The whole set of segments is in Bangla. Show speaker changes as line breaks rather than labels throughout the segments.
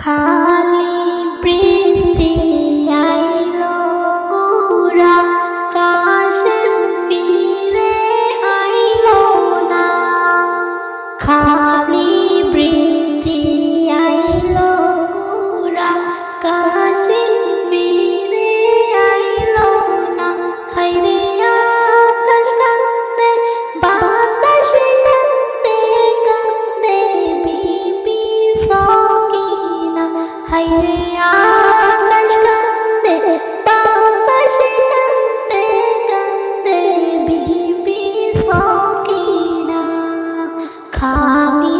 খালি বৃষ্টি আইলো গোরা কাশেম ফিরে আইলো Papi.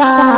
か